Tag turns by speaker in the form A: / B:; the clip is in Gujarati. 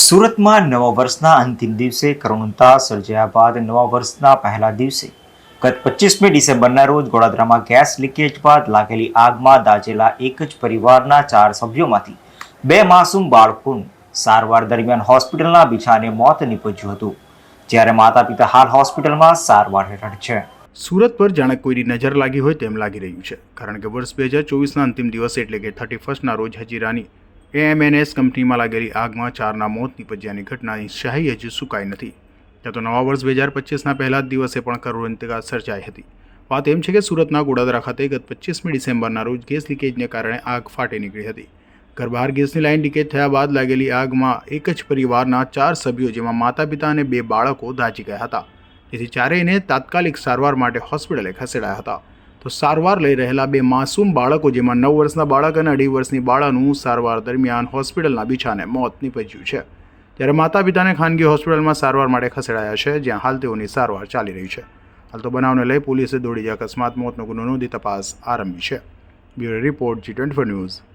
A: સુરતમાં નવા વર્ષના અંતિમ દિવસે કરુણતા સર્જાયા બાદ નવા વર્ષના પહેલા દિવસે. ગત પચીસમી ડિસેમ્બરના રોજ ગોડાદરામાં ગેસ લીકેજ બાદ લાગેલી આગમાં દાજેલા એક જ પરિવારના ચાર સભ્યોમાંથી બે માસૂમ બાળકોનું સારવાર દરમિયાન હોસ્પિટલના બિછાને મોત નીપજ્યું હતું. જ્યારે માતા પિતા હાલ હોસ્પિટલમાં સારવાર હેઠળ છે.
B: સુરત પર જાણે કોઈની નજર લાગી હોય તેમ લાગી રહ્યું છે. કારણ કે વર્ષ બે હજાર ચોવીસના અંતિમ દિવસે એટલે કે થર્ટી ફર્સ્ટના રોજ હજીરાની એએમએનએસ કંપનીમાં લાગેલી આગમાં ચારના મોત નીપજ્યાની ઘટનાની શાહી હજુ સુકાઈ નથી. ત્યાં તો નવા વર્ષ બે હજાર પચીસના પહેલા જ દિવસે પણ કરુણતા સર્જાઈ હતી. વાત એમ છે કે સુરતના ગોડાદરા ખાતે ગત પચીસમી ડિસેમ્બરના રોજ ગેસ લીકેજને કારણે આગ ફાટી નીકળી હતી. ઘર બહાર ગેસની લાઇન લીકેજ થયા બાદ લાગેલી આગમાં એક જ પરિવારના ચાર સભ્યો જેમાં માતા પિતા અને બે બાળકો દાજી ગયા હતા. તેથી ચારેયને તાત્કાલિક સારવાર માટે હોસ્પિટલે ખસેડાયા હતા. તો સારવાર લઈ રહેલા બે માસૂમ બાળકો, જેમાં નવ વર્ષના બાળક અને અઢી વર્ષની બાળાનું સારવાર દરમિયાન હોસ્પિટલના બિછાને મોત નીપજ્યું છે. ત્યારે માતા પિતાને ખાનગી હોસ્પિટલમાં સારવાર માટે ખસેડાયા છે, જ્યાં હાલ તેઓની સારવાર ચાલી રહી છે. હાલ તો બનાવને લઈ પોલીસે દોડી અકસ્માત, મોતનો ગુનો નોંધી તપાસ આરંભી છે. Bureau report G twenty news.